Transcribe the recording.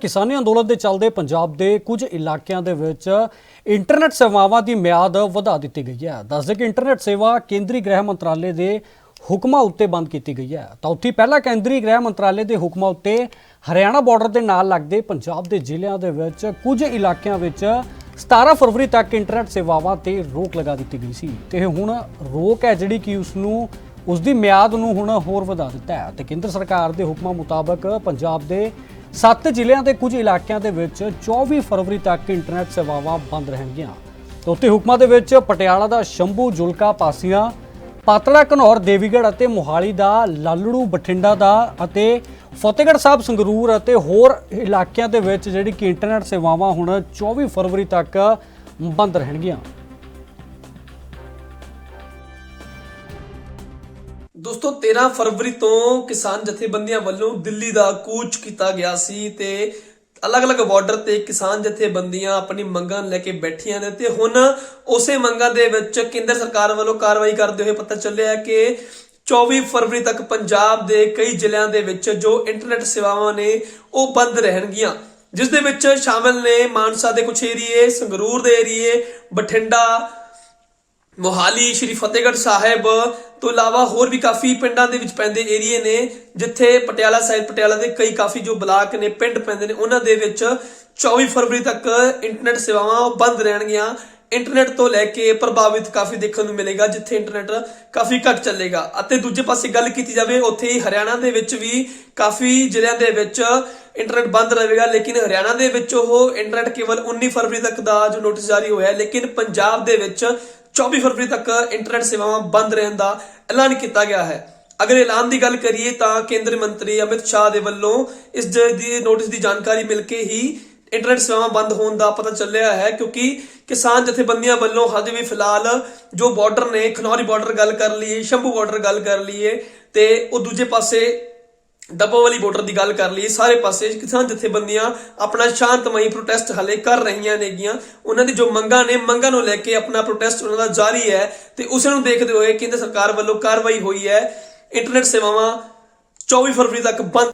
ਕਿਸਾਨੀ ਅੰਦੋਲਨ ਦੇ ਚੱਲਦੇ ਪੰਜਾਬ ਦੇ ਕੁਝ ਇਲਾਕਿਆਂ ਦੇ ਵਿੱਚ ਇੰਟਰਨੈਟ ਸੇਵਾਵਾਂ ਦੀ ਮਿਆਦ ਵਧਾ ਦਿੱਤੀ ਗਈ ਹੈ। ਦੱਸਦੇ ਕਿ ਇੰਟਰਨੈਟ ਸੇਵਾ ਕੇਂਦਰੀ ਗ੍ਰਹਿ ਮੰਤਰਾਲੇ ਦੇ ਹੁਕਮਾਂ ਉੱਤੇ ਬੰਦ ਕੀਤੀ ਗਈ ਹੈ। ਤਾਂ ਉੱਥੇ ਪਹਿਲਾਂ ਕੇਂਦਰੀ ਗ੍ਰਹਿ ਮੰਤਰਾਲੇ ਦੇ ਹੁਕਮਾਂ ਉੱਤੇ ਹਰਿਆਣਾ ਬਾਰਡਰ ਦੇ ਨਾਲ ਲੱਗਦੇ ਪੰਜਾਬ ਦੇ ਜ਼ਿਲ੍ਹਿਆਂ ਦੇ ਵਿੱਚ ਕੁਝ ਇਲਾਕਿਆਂ ਵਿੱਚ 17 ਫਰਵਰੀ ਤੱਕ ਇੰਟਰਨੈਟ ਸੇਵਾਵਾਂ ਤੇ ਰੋਕ ਲਗਾ ਦਿੱਤੀ ਗਈ ਸੀ। ਤੇ ਹੁਣ ਰੋਕ ਹੈ ਜਿਹੜੀ ਕਿ ਉਸ ਨੂੰ ਉਸ ਦੀ ਮਿਆਦ ਨੂੰ ਹੁਣ ਹੋਰ ਵਧਾ ਦਿੱਤਾ ਹੈ। ਤੇ ਕੇਂਦਰ ਸਰਕਾਰ ਦੇ ਹੁਕਮਾਂ ਮੁਤਾਬਕ ਪੰਜਾਬ ਦੇ ਸੱਤ ਜ਼ਿਲ੍ਹਿਆਂ ਦੇ ਕੁਝ ਇਲਾਕਿਆਂ ਦੇ ਵਿੱਚ 24 ਫਰਵਰੀ ਤੱਕ ਇੰਟਰਨੈਟ ਸੇਵਾਵਾਂ ਬੰਦ ਰਹਿਣਗੀਆਂ। ਤੇ ਉੱਤੇ ਹੁਕਮਾਂ ਦੇ ਵਿੱਚ ਪਟਿਆਲਾ ਦਾ ਸ਼ੰਭੂ ਜੁਲਕਾ ਪਾਸੀਆਂ ਪਾਤੜਾ ਘਨੌਰ, ਦੇਵੀਗੜ੍ਹ ਅਤੇ ਮੋਹਾਲੀ ਦਾ ਲਾਲੜੂ, ਬਠਿੰਡਾ ਦਾ ਅਤੇ ਫਤਿਹਗੜ੍ਹ ਸਾਹਿਬ, ਸੰਗਰੂਰ ਅਤੇ ਹੋਰ ਇਲਾਕਿਆਂ ਦੇ ਵਿੱਚ ਜਿਹੜੀ ਕਿ ਇੰਟਰਨੈਟ ਸੇਵਾਵਾਂ ਹੁਣ 24 ਫਰਵਰੀ ਤੱਕ ਬੰਦ ਰਹਿਣਗੀਆਂ। ਦੋਸਤੋ 13 ਫਰਵਰੀ ਤੋਂ ਕਿਸਾਨ ਜਥੇਬੰਦੀਆਂ ਵੱਲੋਂ ਦਿੱਲੀ ਦਾ ਕੂਚ ਕੀਤਾ ਗਿਆ ਸੀ ਤੇ ਅਲੱਗ-ਅਲੱਗ ਬਾਰਡਰ ਤੇ ਕਿਸਾਨ ਜਥੇਬੰਦੀਆਂ ਆਪਣੀ ਮੰਗਾਂ ਲੈ ਕੇ ਬੈਠੀਆਂ ਨੇ ਤੇ ਹੁਣ ਉਸੇ ਮੰਗਾਂ ਦੇ ਵਿੱਚ ਕੇਂਦਰ ਸਰਕਾਰ ਵੱਲੋਂ ਕਾਰਵਾਈ ਕਰਦੇ ਹੋਏ ਪਤਾ ਚੱਲਿਆ ਕਿ 24 ਫਰਵਰੀ ਤੱਕ ਪੰਜਾਬ ਦੇ ਕਈ ਜ਼ਿਲ੍ਹਿਆਂ ਦੇ ਵਿੱਚ ਜੋ ਇੰਟਰਨੈਟ ਸੇਵਾਵਾਂ ਨੇ, ਉਹ ਬੰਦ ਰਹਿਣਗੀਆਂ। ਜਿਸ ਦੇ ਵਿੱਚ ਸ਼ਾਮਲ ਨੇ ਮਾਨਸਾ ਦੇ ਕੁਝ ਏਰੀਏ, ਸੰਗਰੂਰ ਦੇ ਏਰੀਏ, ਬਠਿੰਡਾ ਮੋਹਾਲੀ, ਸ਼੍ਰੀ ਫਤਿਹਗੜ੍ਹ ਸਾਹਿਬ ਤੋਂ ਇਲਾਵਾ ਹੋਰ ਵੀ ਕਾਫੀ ਪਿੰਡਾਂ ਦੇ ਵਿੱਚ ਪੈਂਦੇ ਏਰੀਏ ਨੇ, ਜਿੱਥੇ ਪਟਿਆਲਾ ਸਾਹਿਬ, ਪਟਿਆਲਾ ਦੇ ਕਈ ਕਾਫੀ ਜੋ ਬਲਾਕ ਨੇ, ਪਿੰਡ ਪੈਂਦੇ ਨੇ, ਉਹਨਾਂ ਦੇ ਵਿੱਚ 24 ਫਰਵਰੀ ਤੱਕ ਇੰਟਰਨੈਟ ਸੇਵਾਵਾਂ ਉਹ ਬੰਦ ਰਹਿਣਗੀਆਂ। ਇੰਟਰਨੈਟ ਤੋਂ ਲੈ ਕੇ ਪ੍ਰਭਾਵਿਤ ਕਾਫੀ ਦੇਖਣ ਨੂੰ ਮਿਲੇਗਾ, ਜਿੱਥੇ ਇੰਟਰਨੈਟ ਕਾਫੀ ਘੱਟ ਚੱਲੇਗਾ। ਅਤੇ ਦੂਜੇ ਪਾਸੇ ਗੱਲ ਕੀਤੀ ਜਾਵੇ, ਉੱਥੇ ਹੀ ਹਰਿਆਣਾ ਦੇ ਵਿੱਚ ਵੀ ਕਾਫੀ ਜ਼ਿਲ੍ਹਿਆਂ ਦੇ ਵਿੱਚ ਇੰਟਰਨੈਟ ਬੰਦ ਰਹੇਗਾ, ਲੇਕਿਨ ਹਰਿਆਣਾ ਦੇ ਵਿੱਚ ਉਹ ਇੰਟਰਨੈਟ ਕੇਵਲ 19 ਫਰਵਰੀ ਤੱਕ ਦਾ ਜੋ ਨੋਟਿਸ ਜਾਰੀ ਹੋਇਆ ਹੈ, ਲੇਕਿਨ ਪੰਜਾਬ ਦੇ ਵਿੱਚ 24 ਫਰਵਰੀ ਤੱਕ ਇੰਟਰਨੈਟ ਸੇਵਾਵਾਂ ਬੰਦ ਰਹਿਣ ਦਾ ਐਲਾਨ ਕੀਤਾ ਗਿਆ ਹੈ ਅਗਰ ਐਲਾਨ ਦੀ ਗੱਲ ਕਰੀਏ ਤਾਂ ਕੇਂਦਰੀ ਮੰਤਰੀ ਅਮਿਤ ਸ਼ਾਹ ਦੇ ਵੱਲੋਂ ਇਸ ਦੀ ਨੋਟਿਸ ਦੀ ਜਾਣਕਾਰੀ ਮਿਲ ਕੇ ਹੀ ਇੰਟਰਨੈਟ ਸੇਵਾਵਾਂ ਬੰਦ ਹੋਣ ਦਾ ਪਤਾ ਚੱਲਿਆ ਹੈ ਕਿਉਂਕਿ ਕਿਸਾਨ ਜਥੇਬੰਦੀਆਂ ਵੱਲੋਂ ਹਜੇ ਵੀ ਫਿਲਹਾਲ ਜੋ ਬਾਰਡਰ ਨੇ ਖਨੌਰੀ ਬਾਰਡਰ ਗੱਲ ਕਰ ਲਈਏ ਸ਼ੰਭੂ ਬਾਰਡਰ ਗੱਲ ਕਰ ਲਈਏ ਤੇ ਉਹ ਦੂਜੇ ਪਾਸੇ ਡੱਬੋ ਵਾਲੀ ਬਾਰਡਰ ਦੀ ਗੱਲ ਕਰ ਲਈ ਸਾਰੇ ਪਾਸੇ ਕਿਸਾਨ ਜਥੇਬੰਦੀਆਂ ਆਪਣਾ ਸ਼ਾਂਤਮਈ ਪ੍ਰੋਟੈਸਟ ਹਲੇ ਕਰ ਰਹੀਆਂ ਨੇਗੀਆਂ। ਉਹਨਾਂ ਦੀ ਜੋ ਮੰਗਾਂ ਨੇ, ਮੰਗਾਂ ਨੂੰ ਲੈ ਕੇ ਆਪਣਾ ਪ੍ਰੋਟੈਸਟ ਉਹਨਾਂ ਦਾ ਜਾਰੀ ਹੈ ਤੇ ਉਸ ਨੂੰ ਦੇਖਦੇ ਹੋਏ ਕੇਂਦਰ ਸਰਕਾਰ ਵੱਲੋਂ ਕਾਰਵਾਈ ਹੋਈ ਹੈ। ਇੰਟਰਨੈਟ ਸੇਵਾਵਾਂ 24 ਫਰਵਰੀ ਤੱਕ ਬੰਦ